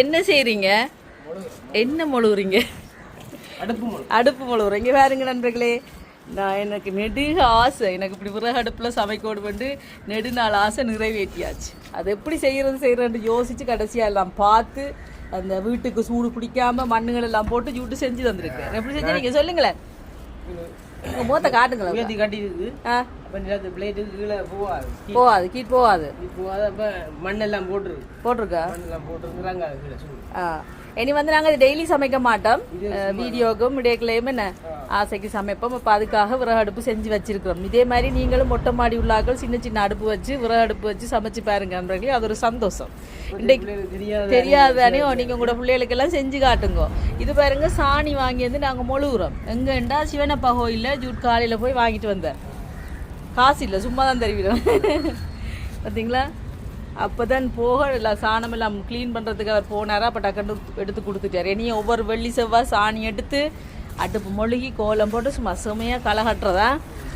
என்ன செய்றீங்க? என்ன மொழுகுறீங்க? அடுப்பு மொழுகுறீங்க. பாருங்க நண்பர்களே. நான் எனக்கு நெடுக ஆசை. எனக்கு இப்படி விறகு அடுப்பில் சமைக்கோடு வந்து நெடுநாள் ஆசை நிறைவேற்றியாச்சு. அது எப்படி செய்கிறது செய்கிறேன்னு யோசித்து கடைசியாக எல்லாம் பார்த்து அந்த வீட்டுக்கு சூடு பிடிக்காம மண்ணுகள் எல்லாம் போட்டு ஜூட்டு செஞ்சு தந்திருக்கேன். எப்படி செஞ்சு நீங்கள் சொல்லுங்களேன். உங்கள் முகத்தை காட்டுங்களேன் உயர்த்தி கட்டி இருக்கு ஆ. அப்போ நிலத்து பிளேட்டுக்கு கீழே போகாது போகாது கீட் போகாது போகாது அப்போ மண்ணெல்லாம் போட்டுருக்கு போட்டிருக்கா? மண்ணெல்லாம் போட்டுருக்குறாங்க கீழே ஆ. இனி வந்து நாங்கள் டெய்லி சமைக்க மாட்டோம். வீடியோக்கும் இடையக்குலையும் என்ன? ஆசைக்கு சமைப்போம். இப்போ அதுக்காக விறகு அடுப்பு செஞ்சு வச்சிருக்கிறோம். இதே மாதிரி நீங்களும் மொட்டை மாடி உள்ளாக்கள் சின்ன சின்ன அடுப்பு வச்சு விறகு அடுப்பு வச்சு சமைச்சு பாருங்க நண்பர்களே. அது ஒரு சந்தோஷம். இன்றைக்கு தெரியாதானே? நீங்கள் கூட பிள்ளைகளுக்கெல்லாம் செஞ்சு காட்டுங்க. இது பாருங்க சாணி வாங்கி வந்து நாங்கள் மொழுகுறோம். எங்கண்டா சிவனப்பா கோயிலில் ஜூட் காலையில் போய் வாங்கிட்டு வந்தேன். காசு இல்லை சும்மா தான் தருவிடும். பார்த்தீங்களா அப்போ தான் போக இல்லை சாணம் எல்லாம் க்ளீன் பண்ணுறதுக்கு அவர் போனாரா? அப்போ டக்குன்னு எடுத்து கொடுத்துட்டார். இனியும் ஒவ்வொரு வெள்ளி செவ்வாய் சாணி எடுத்து அடுப்பு மொழுகி கோலம் போட்டு சும்மா செமையாக களை கட்டுறதா?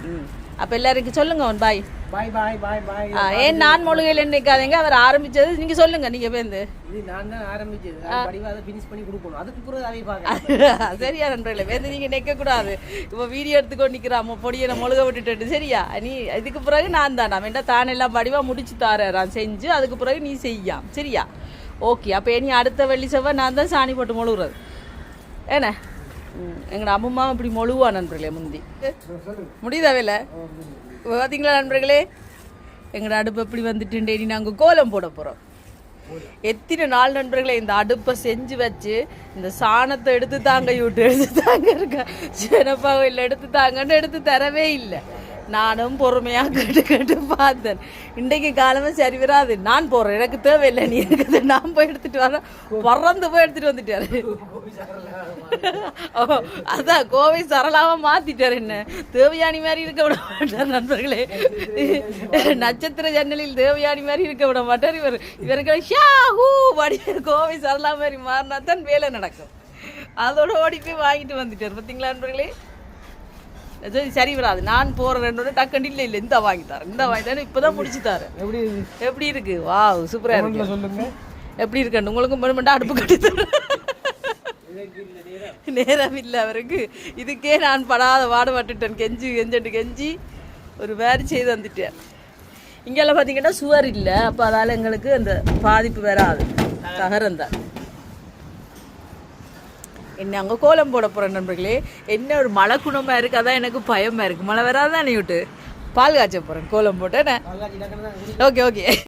ம் அப்போ எல்லாருக்கும் சொல்லுங்க அவன் பாய். பாய் பாய் பாய் பாய். ஏன் நான் மொழிகையில் நினைக்காதீங்க அவர் ஆரம்பிச்சது நீங்கள் சொல்லுங்க நீங்கள் பேருந்து இது நான் தான் ஆரம்பிச்சது. படிவா அதை ஃபினிஷ் பண்ணி கொடுக்கணும். அதுக்கு பிறகு அதை பார்க்க சரியா நண்பர்களே வேறு நீங்கள் நிற்கக்கூடாது இப்போ வீடியோ எடுத்துக்கொண்டு நிற்கிறாம பொடியை நான் முழுக விட்டுட்டு சரியா? நீ இதுக்கு பிறகு நான் தான். நான் வேண்டாம் தான் எல்லாம் வடிவாக முடிச்சு தரேன் செஞ்சு அதுக்கு பிறகு நீ செய்யாம். சரியா? ஓகே அப்போ இனி அடுத்த வெள்ளி செவ்வாய் நான் தான் சாணி போட்டு முழுகுறது. ஏண்ணே எங்களோட அம்மம்மா இப்படி மொழுவா நண்பர்களே முந்தி. முடியுதா வேலை பார்த்தீங்களா நண்பர்களே? எங்களோட அடுப்பு எப்படி வந்துட்டு இனி நாங்கள் கோலம் போட போகிறோம் எத்தனை நாள் நண்பர்களே இந்த அடுப்பை செஞ்சு வச்சு இந்த சாணத்தை எடுத்து தாங்க யூட்டு எடுத்து தாங்க இருக்க? இல்லை எடுத்து தாங்கன்னு எடுத்து தரவே இல்லை. நானும் பொறுமையாக கேட்டு கேட்டு பார்த்தேன். இன்றைக்கு காலமே சரி வராது. நான் போகிறேன் எனக்கு தேவையில்லை. நீ இருக்குது. நான் போய் எடுத்துட்டு வரேன். பிறந்து போய் எடுத்துட்டு வந்துட்டாரு. ஓ, அதான் கோவை சரளாவா மாத்திட்டாரு என்ன? தேவையானி மாதிரி இருக்க விட மாட்டார் நண்பர்களே. நட்சத்திர ஜன்னலில் தேவையானி மாதிரி இருக்க விட மாட்டார் இவர். இவருக்கு ஷா ஹூ படி கோவை சரளா மாதிரி மாறினா தான் வேலை நடக்கும். அதோட ஓடி போய் வாங்கிட்டு வந்துட்டார். பார்த்தீங்களா நண்பர்களே? சரி, சரி வராது. நான் போற ரெண்டு டக்குன்னு இல்லை இல்லை. இந்த வாங்கி தரேன். இந்த வாங்கி தரேன். இப்போதான் முடிச்சு தரேன். எப்படி எப்படி இருக்கு? வாவ் சூப்பரா இருக்கு. சொல்லுங்க. எப்படி இருக்கு? உங்களுக்கும் பெருமெண்டா அடுப்பு கட்டி தரேன். நேரம் இல்லை அவருக்கு. இதுக்கே நான் படாத பாடுபட்டுட்டேன் கெஞ்சி கெஞ்சட்டு கெஞ்சி ஒரு வேறு செய்து வந்துட்டேன். இங்கெல்லாம் பார்த்தீங்கன்னா சுவர் இல்லை. அப்போ அதால் எங்களுக்கு அந்த பாதிப்பு வராது. தகரம் தான். என்ன அங்கே கோலம் போட போகிறேன் நண்பர்களே என்ன ஒரு மழை குணமாக இருக்குது அதான் எனக்கு பயமாக இருக்குது மழை வராதான் நீ விட்டு? பால் காய்ச்ச போகிறேன் கோலம் போட்டேன். Okay okay.